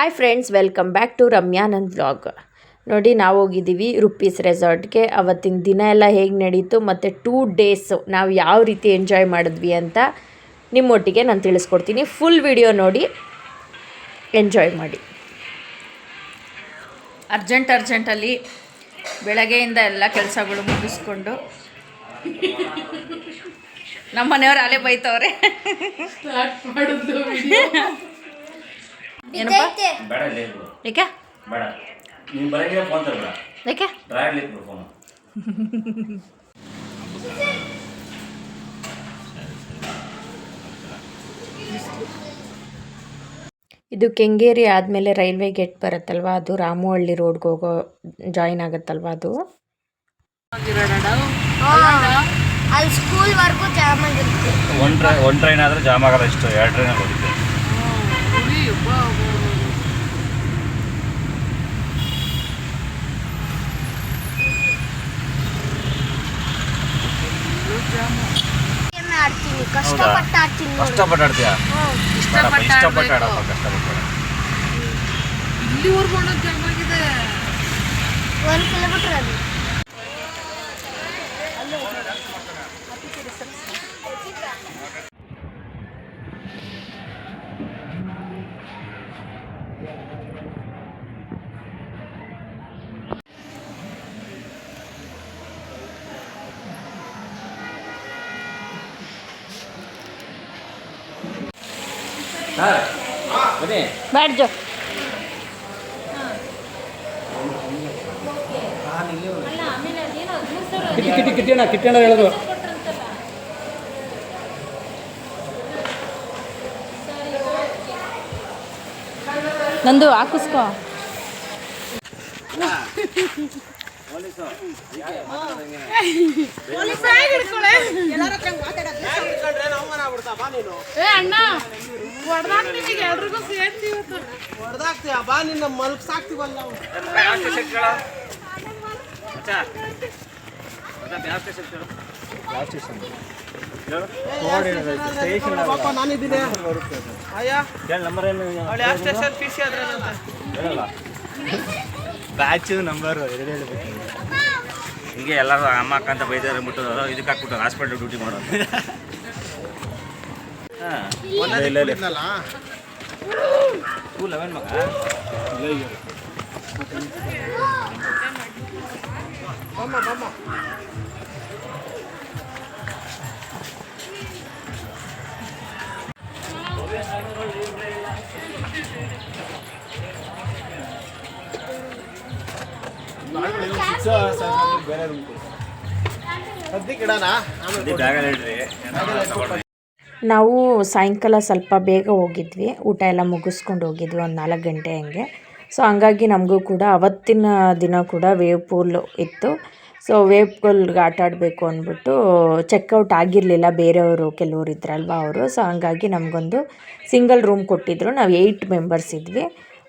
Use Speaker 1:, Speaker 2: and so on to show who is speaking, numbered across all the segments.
Speaker 1: Hi friends welcome back to Ramyanand vlog ನೋಡಿ ನಾವು ಹೋಗಿದ್ದೀವಿ ರುಪೀಸ್ ರೆಸಾರ್ಟ್ಗೆ ಅವತ್ತಿನ ದಿನ ಎಲ್ಲ ಹೇಗೆ ನಡೀತು ಮತ್ತು ಟೂ ಡೇಸು ನಾವು ಯಾವ ರೀತಿ ಎಂಜಾಯ್ ಮಾಡಿದ್ವಿ ಅಂತ ನಿಮ್ಮೊಟ್ಟಿಗೆ ನಾನು ತಿಳಿಸ್ಕೊಡ್ತೀನಿ. ಫುಲ್ ವಿಡಿಯೋ ನೋಡಿ ಎಂಜಾಯ್ ಮಾಡಿ.
Speaker 2: ಅರ್ಜೆಂಟ್ ಅರ್ಜೆಂಟಲ್ಲಿ ಬೆಳಗ್ಗೆಯಿಂದ ಎಲ್ಲ ಕೆಲಸಗಳು ಮುಗಿಸ್ಕೊಂಡು ನಮ್ಮ ಮನೆಯವರು ಅಲೆ ಬೈತವ್ರೆ. ಏನಪ್ಪ?
Speaker 3: ಬೇಡ ಇಲ್ಲೇ ಇರು.
Speaker 2: ಏಕೆ
Speaker 3: ಬೇಡ. ನೀನು ಬರಂಗಿಲ್ಲ ಫೋನ್ ತರಬೇಡ
Speaker 2: ಏಕೆ
Speaker 3: ಡ್ರಾಯರ್ ಇಟ್ಬಿಡು ಫೋನು
Speaker 1: ಇದು ಕೆಂಗೇರಿ ಆದ್ಮೇಲೆ ರೈಲ್ವೆ ಗೇಟ್ ಬರುತ್ತಲ್ವಾ? ಅದು ರಾಮುಹಳ್ಳಿ ರೋಡ್ಗೆ ಹೋಗೋ ಜಾಯಿನ್ ಆಗುತ್ತಲ್ವ ಅದು?
Speaker 4: ಅಲ್ಲಿ ಸ್ಕೂಲ್ವರೆಗೂ ಜಾಮ್ ಆಗಿರುತ್ತೆ.
Speaker 3: ಒಂದು ಟ್ರೈ ಒಂದು ಟ್ರೈನ್ ಆದರೆ ಜಾಮ್ ಆಗಲ್ಲ ಇಷ್ಟು ಎರಡು ಟ್ರೈನ್ ಹೋಗಿದ್ದೆ
Speaker 4: ಗೇಮ್ ಆಡ್ತೀನಿ ಕಷ್ಟಪಟ್ಟು ಆಡ್ತೀನಿ ನೋಡಿ.
Speaker 3: ಕಷ್ಟಪಟ್ಟು ಆಡ್ತೀಯಾ? ಬೇಡಪ್ಪ ಇಷ್ಟಪಟ್ಟು ಆಡಪ್ಪ ಕಷ್ಟಪಟ್ಟು. ಆಡ
Speaker 4: ಒಂದು ಕಿಲೋಮೀಟ್ರ್ ಅದು.
Speaker 3: ಬನ್ನಿ.
Speaker 2: ಬ್ಯಾಡ್ಜು
Speaker 5: ಕಿಟ್ಟಿ ಕಿಟ್ಟಿ ಕಿಟ್ಟಿಯಣ್ಣ ಕಿಟ್ಟಿಯಣ್ಣ ಹೇಳಿದ್ರು
Speaker 2: ನಂದು ಹಾಕಿಸ್ಕೋ.
Speaker 6: ಹೊಡೆದಾಕ್ತೀಯ? ಬಾ ನಿನ್ನ ನಾವು ನಾನಿದ್ದೀನಿ
Speaker 5: ಬ್ಯಾಚು ನಂಬರು ಎರಡು ಹೇಳ್ಬೇಕು.
Speaker 3: ಹಿಂಗೆ ಎಲ್ಲರೂ ಅಮ್ಮ ಅಕ್ಕ ಅಂತ ಬೈದಾರೆ ಅಂದ್ಬಿಟ್ಟು ಇದಕ್ಕೆ ಹಾಕ್ಬಿಟ್ಟು ಹಾಸ್ಪಿಟಲ್ ಡ್ಯೂಟಿ ಮಾಡೋದು. ಲೆವೆನ್ ಮಗ
Speaker 6: ಬಮ್ಮ ಬಮ್ಮ ಸದ್ಯಕ್ಕೆ ಇಡೋಣ ಆಮೇಲೆ
Speaker 3: ಬ್ಯಾಗಲ್ಲಿ ಇಡ್ರಿ
Speaker 1: ನಾವು ಸಾಯಂಕಾಲ ಸ್ವಲ್ಪ ಬೇಗ ಹೋಗಿದ್ವಿ. ಊಟ ಎಲ್ಲ ಮುಗಿಸ್ಕೊಂಡು ಹೋಗಿದ್ವಿ ಒಂದು ನಾಲ್ಕು ಗಂಟೆ ಹಂಗೆ. ಸೊ ಹಂಗಾಗಿ ನಮಗೂ ಕೂಡ ಅವತ್ತಿನ ದಿನ ಕೂಡ ವೇವ್ ಪೂಲ್ ಇತ್ತು. ಸೊ ವೇವ್ ಪೂಲ್ಗೆ ಆಟ ಆಡಬೇಕು ಅಂದ್ಬಿಟ್ಟು ಚೆಕ್ಔಟ್ ಆಗಿರಲಿಲ್ಲ. ಬೇರೆಯವರು ಕೆಲವರು ಇದ್ರಲ್ವ ಅವರು. ಸೊ ಹಂಗಾಗಿ ನಮಗೊಂದು ಸಿಂಗಲ್ ರೂಮ್ ಕೊಟ್ಟಿದ್ದರು ನಾವು ಏಯ್ಟ್ ಮೆಂಬರ್ಸ್ ಇದ್ವಿ.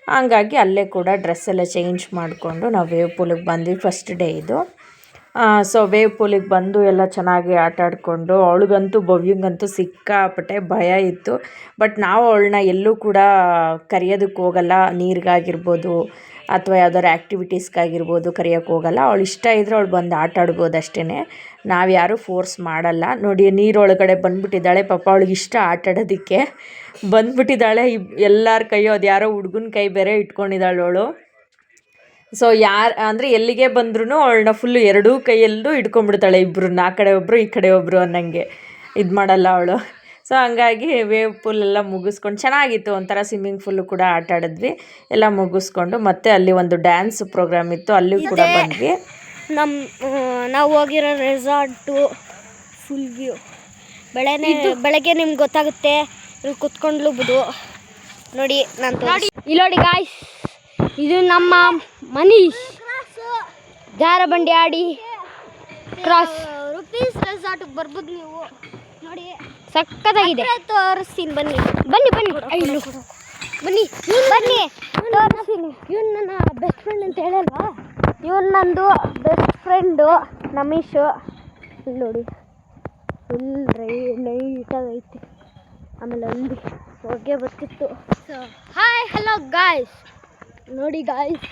Speaker 1: ಹಂಗಾಗಿ ಅಲ್ಲೇ ಕೂಡ ಡ್ರೆಸ್ ಎಲ್ಲ ಚೇಂಜ್ ಮಾಡಿಕೊಂಡು ನಾವು ವೇವ್ ಪೂಲಿಗೆ ಬಂದ್ವಿ ಫಸ್ಟ್ ಡೇ ಇದು. ಸೊ ವೇವ್ ಪೂಲಿಗೆ ಬಂದು ಎಲ್ಲ ಚೆನ್ನಾಗಿ ಆಟ ಆಡಿಕೊಂಡು, ಅವಳಿಗಂತೂ ಭವ್ಯಂಗಂತೂ ಸಿಕ್ಕಾಪಟ್ಟೆ ಭಯ ಇತ್ತು. ಬಟ್ ನಾವು ಅವಳನ್ನ ಎಲ್ಲೂ ಕೂಡ ಕರೆಯೋದಕ್ಕೆ ಹೋಗಲ್ಲ. ನೀರಿಗಾಗಿರ್ಬೋದು ಅಥವಾ ಯಾವ್ದಾದ್ರು ಆ್ಯಕ್ಟಿವಿಟೀಸ್ಗಾಗಿರ್ಬೋದು ಕರೆಯೋಕ್ಕೆ ಹೋಗಲ್ಲ. ಅವಳು ಇಷ್ಟ ಇದ್ದರೆ ಅವಳು ಬಂದು ಆಟ ಆಡ್ಬೋದು ಅಷ್ಟೇ ನಾವು ಯಾರೂ ಫೋರ್ಸ್ ಮಾಡಲ್ಲ. ನೋಡಿ ನೀರೊಳಗಡೆ ಬಂದುಬಿಟ್ಟಿದ್ದಾಳೆ. ಪಾಪ ಅವಳಿಗೆ ಇಷ್ಟ ಆಟ ಆಡೋದಕ್ಕೆ. ಬಂದುಬಿಟ್ಟಿದ್ದಾಳೆ. ಇಬ್, ಎಲ್ಲರ ಕೈಯೋ ಅದು ಯಾರೋ ಹುಡುಗನ ಕೈ ಬೇರೆ ಇಟ್ಕೊಂಡಿದ್ದಾಳೆ ಅವಳು. ಸೊ ಯಾರು ಅಂದರೆ ಎಲ್ಲಿಗೆ ಬಂದ್ರೂ ಅವಳನ್ನ ಫುಲ್ಲು ಎರಡೂ ಕೈಯಲ್ಲೂ ಹಿಡ್ಕೊಂಡ್ಬಿಡ್ತಾಳೆ ಇಬ್ಬರನ್ನ ಆ ಕಡೆ ಒಬ್ಬರು ಈ ಕಡೆ ಒಬ್ಬರು ಅನ್ನಂಗೆ. ಇದು ಮಾಡಲ್ಲ ಅವಳು. ಸೊ ಹಂಗಾಗಿ ವೇವ್ ಪೂಲ್ ಎಲ್ಲ ಮುಗಿಸ್ಕೊಂಡು ಚೆನ್ನಾಗಿತ್ತು ಒಂಥರ ಸ್ವಿಮ್ಮಿಂಗ್ ಫೂಲು ಕೂಡ ಆಟ ಆಡಿದ್ವಿ. ಎಲ್ಲ ಮುಗಿಸ್ಕೊಂಡು ಮತ್ತೆ ಅಲ್ಲಿ ಒಂದು ಡ್ಯಾನ್ಸ್ ಪ್ರೋಗ್ರಾಮ್ ಇತ್ತು ಅಲ್ಲಿ ಕೂಡ ಬಂದ್ವಿ.
Speaker 4: ನಮ್ಮ ನಾವು ಹೋಗಿರೋ ರೆಸಾರ್ಟು ಫುಲ್ ವ್ಯೂ ಬೆಳೆನೆ ಬೆಳಗ್ಗೆ ನಿಮ್ಗೆ ಗೊತ್ತಾಗುತ್ತೆ. ಇಲ್ಲಿ ಕುತ್ಕೊಂಡ್ಲುಬೋದು ನೋಡಿ ನಾನು ನೋಡಿ ಇಲ್ಲಿ ನೋಡಿ ಗಾಯ್ಸ್ ಇದು ನಮ್ಮ ಮನೀಶ್. ಜಾರಬಂಡಿ ಆಡಿ. ಕ್ರಾಸ್ ರುಪೀಸ್ ರೆಸಾರ್ಟ್ಗೆ ಬರ್ಬೋದು ನೀವು. ನೋಡಿ. ಸಕ್ಕತ್ತಾಗಿದೆ. ತೋರಿಸ್ತೀನಿ ಬನ್ನಿ. ಬನ್ನಿ ಬನ್ನಿ. ಬನ್ನಿ ಬನ್ನಿ. ತೋರಿಸ್ತೀನಿ. ಇವನು ನನ್ನ ಬೆಸ್ಟ್ ಫ್ರೆಂಡ್ ಅಂತ ಹೇಳಲ್ವಾ? ಇವನು ನಂದು ಬೆಸ್ಟ್ ಫ್ರೆಂಡು ನಮೀಶು. ಇಲ್ಲಿ ನೋಡಿ. ಫುಲ್ ರೈ ನೈಟಾಗೈತಿ ಆಮೇಲೆ ಅಲ್ಲಿ ಹೊಗೆ ಬರ್ತಿತ್ತು. ಹಾಯ್ ಹಲೋ ಗಾಯ್ಸ್ ನೋಡಿ ಗಾಯ್ಸ್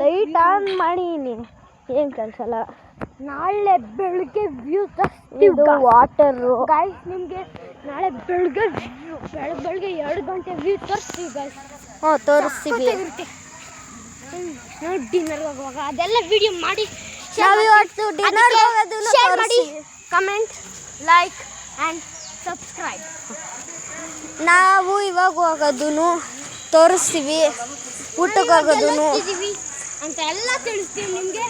Speaker 4: ಲೈಟ್ ಆನ್ ಮಾಡೀನಿ ಏನು ಕಳ್ಸಲ್ಲ ನಾಳೆ ಬೆಳಗ್ಗೆ ವ್ಯೂ ಇದು ವಾಟರು ಗಾಯ್ಸ್ ನಿಮಗೆ ನಾಳೆ ಬೆಳಗ್ಗೆ ವ್ಯೂ ಬೆಳಗ್ಗೆ ಬೆಳಗ್ಗೆ ಎರಡು ಗಂಟೆ ವ್ಯೂ ತೋರಿಸ್ತೀವಿ ಗಾಯ್ಸ್ ಹ್ಞೂ ತೋರಿಸ್ತೀವಿ. ನೋಡಿ ಡಿನ್ನರ್ ಹೋಗುವಾಗ ಅದೆಲ್ಲ ವಿಡಿಯೋ ಮಾಡಿ ಡಿನ್ನರ್ ಮಾಡಿ ಕಮೆಂಟ್ ಲೈಕ್ ಆ್ಯಂಡ್ ಸಬ್ಸ್ಕ್ರೈಬ್ ನಾವು ಇವಾಗ ಹೋಗೋದು ತೋರಿಸ್ತೀವಿ. ಊಟಕ್ಕೆ ಹೋಗೋದು ಅಂತ ಎಲ್ಲ ತಿಳಿಸ್ತೀನಿ ನಿಮಗೆ.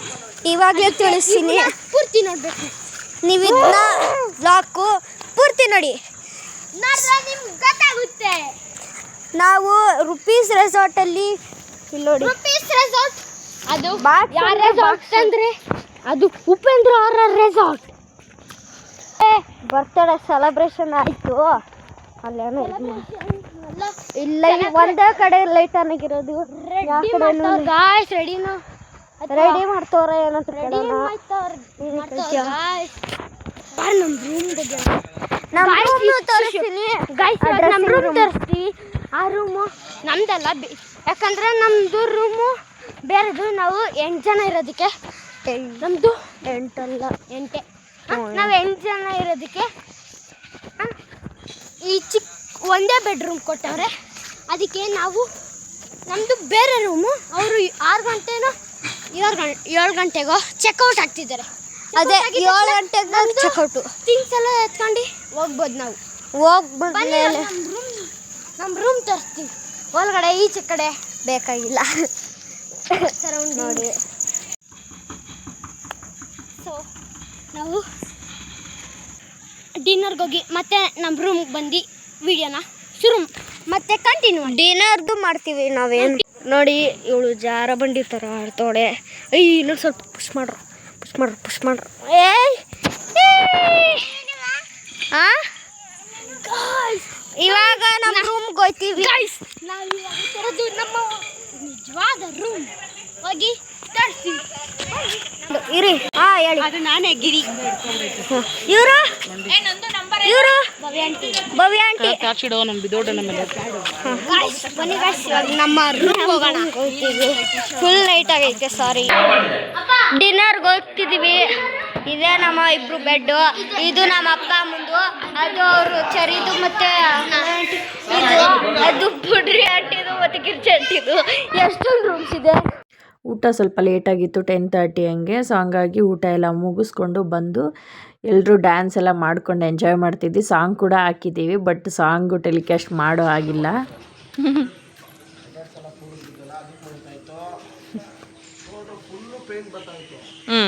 Speaker 4: ಇವಾಗಲೇ ತಿಳಿಸ್ತೀನಿ. ಪೂರ್ತಿ ನೋಡಬೇಕು. ನೀವು ಇದನ್ನ ಬ್ಲಾಕು ಪೂರ್ತಿ ನೋಡಿ. ನಿಮ್ಗೆ ಗೊತ್ತಾಗುತ್ತೆ. ನಾವು ರುಪೀಸ್ ರೆಸಾರ್ಟಲ್ಲಿ ಇಲ್ಲಿ ನೋಡಿ. ರುಪೀಸ್ ರೆಸಾರ್ಟ್ ಅದು ಯಾರ ರೆಸಾರ್ಟ್ ಅಂದ್ರೆ ಅದು ಉಪೇಂದ್ರ ಅವರ ರೆಸಾರ್ಟ್ ಬರ್ತ್ಡೇ ಸೆಲೆಬ್ರೇಷನ್ ಆಯಿತು. ಅಲ್ಲೇನೋ ಇಲ್ಲ ಒಂದೇ ಕಡೆ ಲೈಟ್ ಆಗಿರೋದು. ಗಾಯ್ಸ್ ರೆಡಿನೂ ರೆಡಿ ಮಾಡ್ತವ್ರೆ ಏನಂತ ಕೇಳೋಣ. ನಮ್ಮ ರೂಮ್ ಬಗ್ಗೆ ನಮ್ಮ ರೂಮ್ ತೋರಿಸ್ತೀನಿ ಗಾಯ್ಸ್ ನಮ್ಮ ರೂಮ್ ತೋರಿಸ್ತೀವಿ ಆ ರೂಮು ನಮ್ದಲ್ಲ ಯಾಕಂದ್ರೆ ನಮ್ದು ರೂಮು ಬೇರೆದು. ನಾವು ಎಂಟು ಜನ ಇರೋದಕ್ಕೆ. ನಮ್ದು ಎಂಟಲ್ಲ. ಎಂಟೆ. ನಾವು ಎಂಟು ಜನ ಇರೋದಕ್ಕೆ. ಈ ಚಿಕ್ಕ ಒಂದೇ ಬೆಡ್ರೂಮ್ ಕೊಟ್ಟವ್ರೆ. ಅದಕ್ಕೆ ನಾವು ನಮ್ಮದು ಬೇರೆ ರೂಮು ಅವರು ಆರು ಗಂಟೆನೋ ಏಳು ಗಂಟೆ ಏಳು ಗಂಟೆಗೋ ಚೆಕ್ಔಟ್ ಆಗ್ತಿದ್ದಾರೆ ಅದೇ ಏಳು ಗಂಟೆಗೆ ಚೆಕ್ಔಟು ಥಿಂಗ್ಸ್ ಎಲ್ಲ ಎತ್ಕೊಂಡು ಹೋಗ್ಬೋದು ನಾವು. ಹೋಗ್ಬೋದು ನಮ್ಮ ರೂಮ್ ತರಿಸ್ತೀವಿ ಒಳಗಡೆ ಈಚೆ ಕಡೆ. ಬೇಕಾಗಿಲ್ಲ. ಸರೌಂಡ್ ನೋಡಿ. ಸೊ ನಾವು ಡಿನ್ನರ್ಗೋಗಿ ಮತ್ತೆ ನಮ್ಮ ರೂಮ್ಗೆ ಬಂದು ವಿಡಿಯೋನ ಶುರು ಮತ್ತೆ ಕಂಟಿನ್ಯೂ ಡಿನ್ನರ್ದು ಮಾಡ್ತೀವಿ ನಾವೇನು? ನೋಡಿ ಇವಳು ಜಾರ ಬಂಡಿ ಥರ ಆಡ್ತಾಳೆ ಐ ಇನ್ನೊಂದು ಸ್ವಲ್ಪ ಪುಷ್ ಮಾಡ್ರು. ಪುಷ್ ಮಾಡ್ರು ಪುಷ್ ಮಾಡ್ರು. ಏಯ್ ಇವಾಗ ನಮ್ಮ ರೂಮ್ಗೆ ಹೋಗ್ತೀವಿ ನಾವು ಇವಾಗ ನಮ್ಮ ನಿಜವಾದ ರೂಮ್ ಹೋಗಿ ಇರಿ ಹಾ ಹೇಳಿ. ಅದು ನಾನೇ ಗಿರಿ. ಇವರು? ಇವರು? ಭವ್ಯ ಆಂಟಿ.
Speaker 2: ಕಾಚಿಡೋ ನಮ್ಮ ಬಿದೋಡ
Speaker 4: ಗಾಯ್ಸ್ ಬನ್ನಿ ನಮ್ಮ ರೂಮ್ ಹೋಗೋಣ. ಫುಲ್ ಲೈಟ್ ಆಗೈತೆ ಸಾರಿ ಡಿನ್ನರ್ಗೆ ಹೋಗ್ತಿದ್ದೀವಿ ಇದೇ ನಮ್ಮ ಇಬ್ರು ಬೆಡ್ ಇದು ನಮ್ಮ ಅಪ್ಪ ಮುಂದು ಅದು ಅವರು ಚರಿದು ಮತ್ತೆ ಇದು ಅದು ಪುಡ್ರಿ ಆಂಟಿದು ಮತ್ತೆ ಕಿರ್ಚಿ ಆಂಟಿದು. ಎಷ್ಟೊಂದು ರೂಮ್ಸ್ ಇದೆ.
Speaker 1: ಊಟ ಸ್ವಲ್ಪ ಲೇಟಾಗಿತ್ತು ಟೆನ್ ತರ್ಟಿ ಹಂಗೆ. ಸೊ ಹಂಗಾಗಿ ಊಟ ಎಲ್ಲ ಮುಗಿಸ್ಕೊಂಡು ಬಂದು ಎಲ್ಲರೂ ಡ್ಯಾನ್ಸ್ ಎಲ್ಲ ಮಾಡ್ಕೊಂಡು ಎಂಜಾಯ್ ಮಾಡ್ತಿದ್ವಿ. ಸಾಂಗ್ ಕೂಡ ಹಾಕಿದ್ದೀವಿ ಬಟ್ ಸಾಂಗು ಟೆಲಿಕಾಸ್ಟ್ ಮಾಡೋ ಆಗಿಲ್ಲ
Speaker 2: ಹ್ಞೂ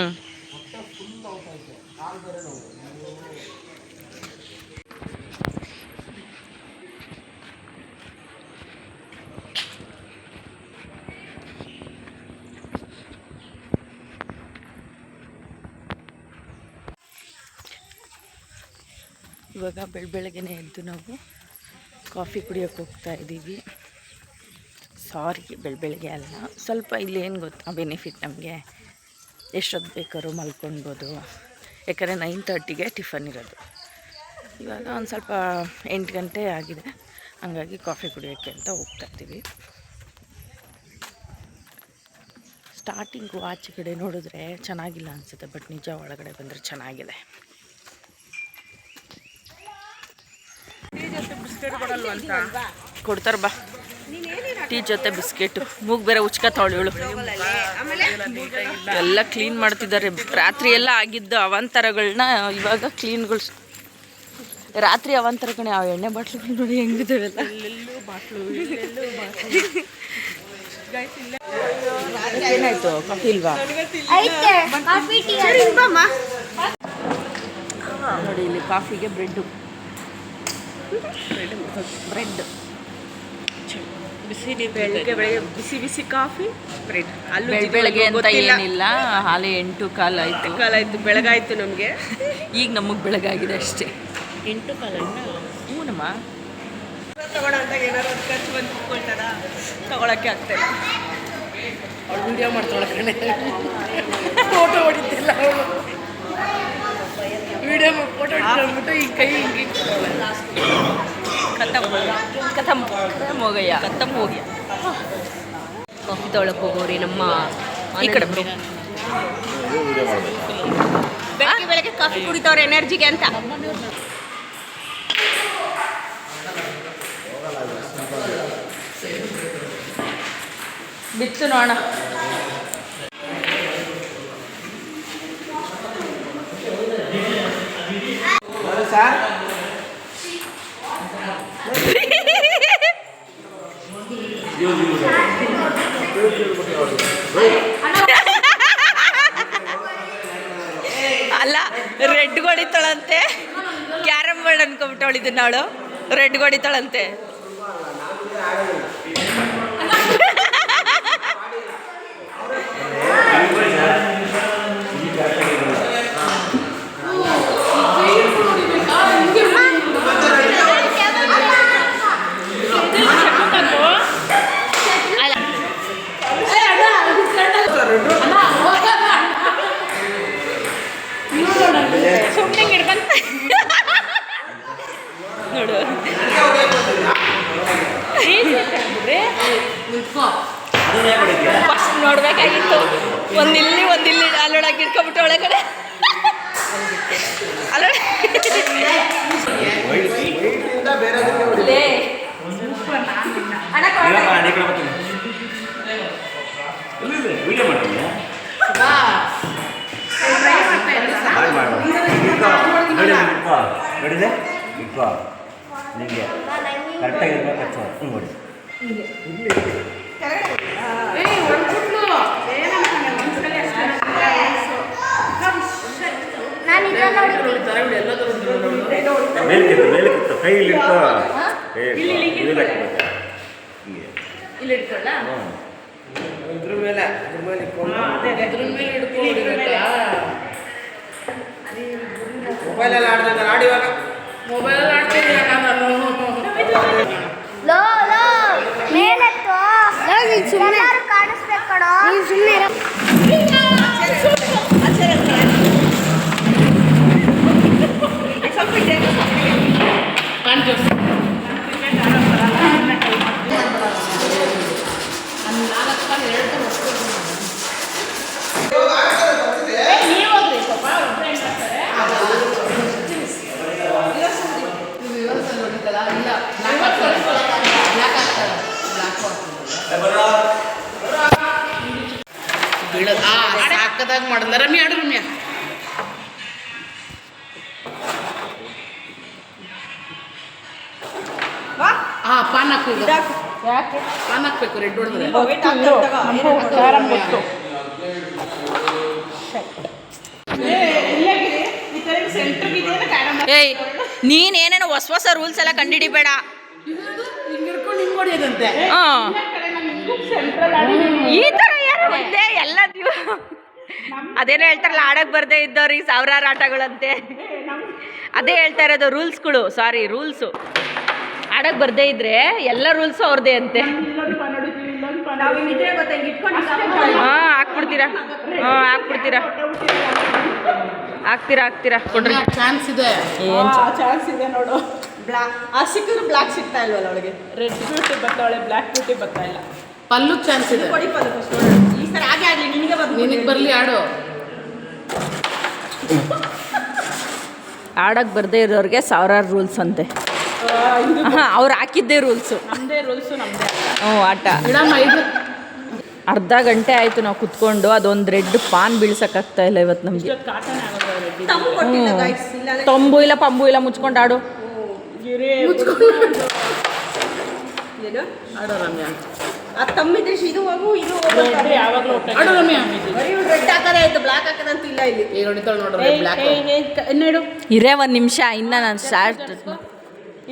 Speaker 1: ಇವಾಗ ಬೆಳ ಬೆಳಗ್ಗೆ ಎದ್ದು ನಾವು ಕಾಫಿ ಕುಡಿಯೋಕ್ಕೆ ಹೋಗ್ತಾ ಇದ್ದೀವಿ. ಸಾರಿ ಬೆಳ ಬೆಳಗ್ಗೆ ಅಲ್ಲ. ಸ್ವಲ್ಪ ಇಲ್ಲಿ ಏನು ಗೊತ್ತಾ ಬೆನಿಫಿಟ್ ನಮಗೆ? ಎಷ್ಟೊತ್ತು ಬೇಕಾದ್ರೂ ಮಲ್ಕೊಳ್ಬೋದು. ಯಾಕಂದರೆ ನೈನ್ ತರ್ಟಿಗೆ ಟಿಫನ್ ಇರೋದು. ಇವಾಗ ಒಂದು ಸ್ವಲ್ಪ ಎಂಟು ಗಂಟೆ ಆಗಿದೆ. ಹಂಗಾಗಿ ಕಾಫಿ ಕುಡಿಯೋಕ್ಕೆ ಅಂತ ಹೋಗ್ತಾ ಇದ್ದೀವಿ. ಸ್ಟಾರ್ಟಿಂಗು ಆಚೆ ಕಡೆ ನೋಡಿದ್ರೆ ಚೆನ್ನಾಗಿಲ್ಲ ಅನಿಸುತ್ತೆ ಬಟ್ ನಿಜ ಒಳಗಡೆ ಬಂದರೆ ಚೆನ್ನಾಗಿದೆ. ಕೊಡ್ತಾರ ಬಾ. ಟೀ ಜೊತೆ ಬಿಸ್ಕೆಟು. ಮೂಗ್ ಬೇರೆ ಉಚ್ಕ ಇವಳು. ಎಲ್ಲ ಕ್ಲೀನ್ ಮಾಡ್ತಿದ್ದಾರೆ. ರಾತ್ರಿ ಎಲ್ಲ ಆಗಿದ್ದ ಅವಾಂತರಗಳನ್ನ ಇವಾಗ ಕ್ಲೀನ್ಗಳು ರಾತ್ರಿ ಅವಾಂತರಗಳನ್ನ ಆ ಎಣ್ಣೆ ಬಾಟ್ಲುಗಳು ನೋಡಿ ಹೆಂಗಿದಾವೆಲ್ಲ ಏನಾಯ್ತು? ಕಾಫಿ ಇಲ್ವಾ?
Speaker 4: ಐತೆ ಕಾಫಿ ಟೀ
Speaker 1: ನೋಡಿ ಇಲ್ಲಿ ಕಾಫಿಗೆ ಬ್ರೆಡ್ಡು ಬ್ರೆಡ್
Speaker 2: ಬಿಸಿ ಬೆಳಗ್ಗೆ ಬೆಳಗ್ಗೆ ಬಿಸಿ ಬಿಸಿ ಕಾಫಿ ಬ್ರೆಡ್ ಅಲ್ಲೂ
Speaker 1: ಬೆಳ ಬೆಳಗ್ಗೆ ಅಂತ ಏನಿಲ್ಲ ಹಾಲೆ ಎಂಟು ಕಾಲ ಆಯಿತು.
Speaker 2: ಕಾಲಾಯ್ತು ಬೆಳಗಾಯ್ತು ನಮಗೆ.
Speaker 1: ಈಗ ನಮಗೆ ಬೆಳಗಾಗಿದೆ ಅಷ್ಟೇ. ಎಂಟು ಕಾಲ ಹ್ಞೂ ನಮ್ಮ.
Speaker 2: ತಗೋಣ ಅಂತ ಏನಾದ್ರು ಒಂದು ಖರ್ಚು ಬಂದು ಕುತ್ಕೊಳ್ತಾರ? ತಗೊಳಕ್ಕೆ ಆಗ್ತಾಯಿಲ್ಲ
Speaker 1: ಅವಳು ವಿಡಿಯೋ ಮಾಡ್ತಾಳೆ ಕಣೆ. ಫೋಟೋ ಹೊಡಿತಿಲ್ಲ ಅವಳು. ವಿಡಿಯೋ ಫೋಟೋ ಈ ಕೈ ಹಿಂಗೆ ಹೋಗಯ್ಯ ಕಥಮ್ ಹೋಗ್ಯ. ಕಾಫಿ ತೊಗೊಳಕ್ ಹೋಗೋರಿ ನಮ್ಮ ಈ ಕಡೆ ಬರೋ. ಬೆಳಗ್ಗೆ ಬೆಳಗ್ಗೆ ಕಾಫಿ ಕುಡಿತವ್ರೆ ಎನರ್ಜಿಗೆ ಅಂತ. ಬಿತ್ತು ನೋಡ ಅಲ್ಲ ರೆಡ್ ಹೊಡಿತಾಳಂತೆ ಕ್ಯಾರಮ್ ಬೋರ್ಡ್ ಅನ್ಕೊಂಬಿಟ್ಟವಳಿದ್ದು ನಾಳು ರೆಡ್ ಹೊಡಿತಾಳಂತೆ ನೋಡು ಫಸ್ಟ್ ನೋಡ್ಬೇಕಾಗಿತ್ತು ಒಂದಿಲ್ಲಿ ಒಂದಿಲ್ಲಿ ಅಲ್ಲೊಳಗೆ ಇಟ್ಕೊಂಬಿಟ್ಟು ಒಳಗಡೆ ಅಲ್ಲೊಳಗೆ
Speaker 7: ವೈಟಿಂದ ಬೇರೆ
Speaker 1: ಲೇ. ಅಣ್ಣ ಕೊಡು.
Speaker 3: ವಿಡಿಯೋ ಮಾಡ್ತೀನಿ ನೋಡಿದೆ? ಇಟ್ಕೋ ನಿಮಗೆ. ಕರೆಕ್ಟಾಗಿ ಇರ್ಬೇಕು ಹಚ್ಚು ಹ್ಞೂ ನೋಡಿ. ಮೇಲಕ್ಕಿತ್ತು ಇಟ್ಕೋ ಇಲ್ಲಿ.
Speaker 7: ಇದ್ರ ಮೇಲೆ ಇದ್ರ ಮೇಲೆ ಇಟ್ಕೊಂಡು ಮೊಬೈಲಲ್ಲಿ ಆಡ್ದಂಗೆ ಆಡಿ ಇವಾಗ.
Speaker 4: ಲೋ ಲೋ ಮೇಲೆತ್ತು. ಎಲ್ಲರೂ ಕಾಣಿಸ್ಬೇಕು ಕಣೋ. ನೀನು ಸುಮ್ಮನೆ
Speaker 8: ಬೀಳೋದು ಆ ಸಾಕದಾಗ ಮಾಡಲ್ಲ ರಮ್ಯ ಆಡು ರಮ್ಯ. ಹಾ ಪಾನ್ ಹಾಕು ಪಾನ್ ಹಾಕ್ಬೇಕು ರೆಡ್ ಹೊಡೆದ್ರೆ
Speaker 1: ಏಯ್ ನೀನೇನೇನೋ ಹೊಸ ಹೊಸ ರೂಲ್ಸ್ ಎಲ್ಲ ಕಂಡಿಡಿಬೇಡ. ಈ ತರ ಯಾರು ಒಂದೇ? ಎಲ್ಲ ನೀವು. ಅದೇನೋ ಹೇಳ್ತಾರಲ್ಲ ಆಡಕ್ ಬರ್ದೇ ಇದ್ದವ್ರಿಗೆ ಸಾವಿರಾರು ಆಟಗಳಂತೆ. ಅದೇ ಹೇಳ್ತಾ ಇರೋದು ರೂಲ್ಸ್ಗಳು ಸಾರಿ ರೂಲ್ಸು. ಆಡಕ್ ಬರ್ದೇ ಇದ್ರೆ ಎಲ್ಲ ರೂಲ್ಸು ಅವ್ರದೇ ಅಂತೆ. ಹಾಂ ಹಾಕ್ಬಿಡ್ತೀರಾ? ಹಾಂ ಹಾಕ್ಬಿಡ್ತೀರಾ? ಹಾಕ್ತೀರಾ ಹಾಕ್ತೀರಾ? ಕೊಡ್ರಿ.
Speaker 8: ಚಾನ್ಸ್ ಇದೆ.
Speaker 1: ಏನು
Speaker 9: ಚಾನ್ಸ್ ಇದೆ ನೋಡು. ಬ್ಲಾಕ್ ಆ ಸಿಕ್ಕಿದ್ರು ಬ್ಲಾಕ್ ಸಿಗ್ತಾ ಇಲ್ವಲ್ಲ ಅವಳಿಗೆ? ರೆಡ್ ಬ್ಯೂಟಿ ಬರ್ತಾವಳೆ ಬ್ಲ್ಯಾಕ್ ಬ್ಯೂಟಿ ಬರ್ತಾ ಇಲ್ಲ.
Speaker 8: ಪಲ್ಲು ಚಾನ್ಸ್ ಇದೆ.
Speaker 9: ಕೊಡಿ ಪಲ್ಲು ಫಸ್ಟ್ ಈ ಸರಿ ಹಾಗೆ ಆಗಲಿ ನಿನಗೆ
Speaker 8: ಬರಲಿ ಆಡು.
Speaker 1: ಆಡಕ್ಕೆ ಬರ್ದೇ ಇರೋರಿಗೆ ಸಾವಿರಾರು ರೂಲ್ಸ್ ಅಂತೆ. ಹಾಂ ಅವ್ರು ಹಾಕಿದ್ದೇ ರೂಲ್ಸು
Speaker 9: ನಮ್ಮದೇ ರೂಲ್ಸು ನಮ್ಮದೇ
Speaker 1: ಹ್ಞೂ ಆಟ. ಅರ್ಧ ಗಂಟೆ ಆಯಿತು ನಾವು ಕುತ್ಕೊಂಡು ಅದೊಂದು ರೆಡ್ ಪಾನ್ ಬೀಳ್ಸಕ್ಕಾಗ್ತಾ ಇಲ್ಲ ಇವತ್ತು ನಮಗೆ. ತಂಬು ಇಲ್ಲ ಪಂಬು ಇಲ್ಲ ಮುಚ್ಕೊಂಡು ಆಡು.
Speaker 7: ಮುಚ್ಕೊಂಡು
Speaker 8: ಆಡು ರಮ್ಯ.
Speaker 7: ಆ ತಮ್ಮಿದ್ರೆ ಇದು ಹೋಗು ಇದು
Speaker 9: ರೆಡ್ ಯಾವಾಗಲೂ
Speaker 8: ಆಡು ರಮ್ಯ
Speaker 7: ಬರೀ ರೆಡ್ ಹಾಕದೇ ಆಯ್ತು ಬ್ಲಾಕ್ ಹಾಕದಂತೂ ಇಲ್ಲ ಇಲ್ಲಿ.
Speaker 8: ಈಗ ಹೊಡಿತಾಳೆ ನೋಡ್ರಿ ಬ್ಲ್ಯಾಕ್
Speaker 9: ಇನ್ನೇಡು
Speaker 1: ಇರೇ ಒಂದ್ ನಿಮಿಷ ಇನ್ನ ನಾನು ಸ್ಟಾರ್ಟ್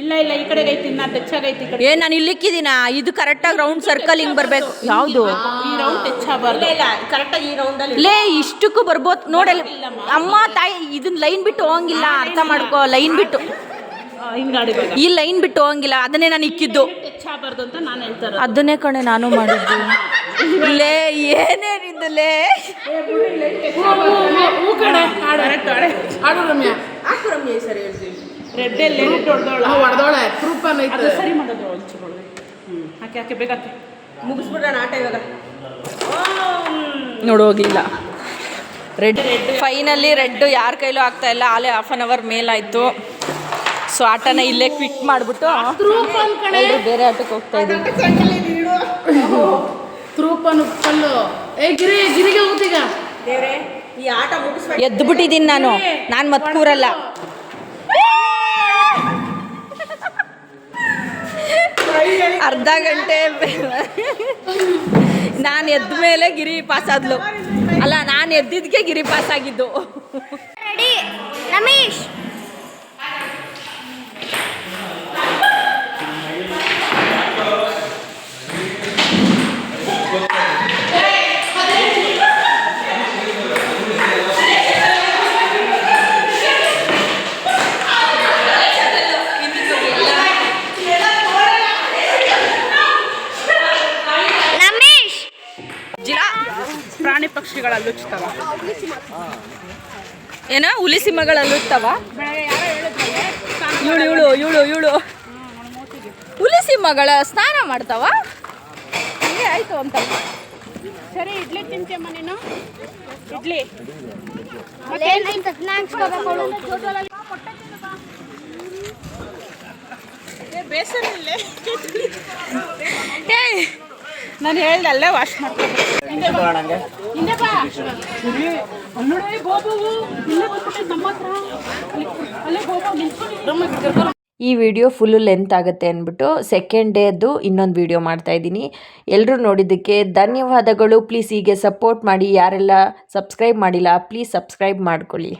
Speaker 9: ಇಲ್ಲ ಇಲ್ಲ ಈ ಕಡೆಗೆ ಐತಿ ಇನ್ನ ತೆಚ್ಚಾಗೈತಿ ಈ ಕಡೆ.
Speaker 1: ಏ ನಾನು ಇಲ್ಲಿಕ್ಕಿದ್ದೀನ ಇದು ಕರೆಕ್ಟಾಗಿ ರೌಂಡ್ ಸರ್ಕಲ್ ಹಿಂಗ್ ಬರ್ಬೇಕು. ಯಾವುದು?
Speaker 9: ಈ ರೌಂಡ್ ತೆಚ್ಚಾಗಬಾರ್ದು.
Speaker 7: ಇಲ್ಲ ಕರೆಕ್ಟಾಗಿ ಈ ರೌಂಡಲ್ಲಿ
Speaker 1: ಲೇ ಇಷ್ಟಕ್ಕೂ ಬರ್ಬೋದು. ನೋಡಲ್ಲ. ಅಮ್ಮ ತಾಯಿ ಇದನ್ನ ಲೈನ್ ಬಿಟ್ಟು ಹೋಗಂಗಿಲ್ಲ ಅರ್ಥ ಮಾಡ್ಕೋ ಲೈನ್ ಬಿಟ್ಟು. ಈ ಲೈನ್ ಬಿಟ್ಟು ಹೋಗಂಗಿಲ್ಲ ಅದನ್ನೇ ನಾನು ಇಕ್ಕಿದ್ದು.
Speaker 9: ಅಂತ ನಾನು
Speaker 1: ಅದನ್ನೇ ಕಣೆ ನಾನು ಮಾಡಿದ್ದು. ಲೇ ಏನೇನಿದ್ದು ಲೇ.
Speaker 8: ಹೂ ಕಡೆ ಆಡು ಆಡು ರಮ್ಯ.
Speaker 7: ಹಾಕು ರಮ್ಯ ಈ ಸರಿ ಹೇಳ್ತೀವಿ
Speaker 9: ರೆಡ್ ಎಲ್ಲಿ ಹೊಡೆದೋಳ.
Speaker 8: ಹೊಡೆದೋಳೆ ಪ್ರೂಫ್
Speaker 9: ಅದು
Speaker 8: ಅನ್ನೈತೆ
Speaker 9: ಸರಿ ಮಾಡೋದು ಒಂಚೂರು ಹ್ಞೂ ಹಾಕಿ ಹಾಕಿ ಬೇಕಾಕೆ
Speaker 6: ಮುಗಿಸ್ಬಿಡ್ರಣ ಆಟ ಇವಾಗ.
Speaker 2: ನೋಡು ಹೋಗ್ಲಿಲ್ಲ. ರೆಡ್ ಫೈನಲಿ ರೆಡ್ ಯಾರ ಕೈಲೂ ಆಗ್ತಾ ಇಲ್ಲ. ಆಲೇ ಹಾಫ್ ಆನ್ ಅವರ್ ಮೇಲಾಯಿತು. ಸೊ ಆಟನ ಇಲ್ಲೇ ಕ್ವಿಕ್ ಮಾಡಿಬಿಟ್ಟು ಬೇರೆ ಆಟಕ್ಕೆ ಹೋಗ್ತಾ ಇದ್ದೀವಿ.
Speaker 6: ಮುಗಿಸ್ಬೇಕು
Speaker 2: ಎದ್ದು ಬಿಟ್ಟಿದ್ದೀನಿ ನಾನು. ನಾನು. ಮತ್ತೆ ಕೂರಲ್ಲ. ಅರ್ಧ ಗಂಟೆ ನಾನು ಎದ್ದ ಮೇಲೆ ಗಿರಿ ಪಾಸ್ ಆದ್ಲು. ಅಲ್ಲ ನಾನು ಎದ್ದಿದ್ದಕ್ಕೆ ಗಿರಿ ಪಾಸ್ ಆಗಿದ್ದು.
Speaker 4: ರೆಡಿ ರಮೇಶ್.
Speaker 2: ಏನ ಹುಲಿ ಸಿಂಹಗಳು ಇರ್ತಾವ ಇವಳು ಇವಳು ಇವಳು ಇವಳು. ಹುಲಿ ಸಿಂಹಗಳ ಸ್ನಾನ ಮಾಡ್ತಾವ? ಹಂಗೆ ಆಯ್ತು ಅಂತ.
Speaker 9: ಸರಿ ಇಡ್ಲಿ ತಿಂತೀಯಮ್ಮ ನೀನು? ಇಡ್ಲಿ. ನಾನು ಹೇಳ್ದಲ್ಲೇ ವಾಶ್ ಮಾಡ್ಕೊಂಡು
Speaker 1: ಈ ವಿಡಿಯೋ ಫುಲ್ಲು ಲೆಂತ್ ಆಗುತ್ತೆ ಅಂದ್ಬಿಟ್ಟು ಸೆಕೆಂಡ್ ಡೇದು ಇನ್ನೊಂದು ವಿಡಿಯೋ ಮಾಡ್ತಾ ಇದ್ದೀನಿ. ಎಲ್ಲರೂ ನೋಡಿದ್ದಕ್ಕೆ ಧನ್ಯವಾದಗಳು. ಪ್ಲೀಸ್ ಹೀಗೆ ಸಪೋರ್ಟ್ ಮಾಡಿ. ಯಾರೆಲ್ಲ ಸಬ್ಸ್ಕ್ರೈಬ್ ಮಾಡಿಲ್ಲ ಪ್ಲೀಸ್ ಸಬ್ಸ್ಕ್ರೈಬ್ ಮಾಡ್ಕೊಳ್ಳಿ.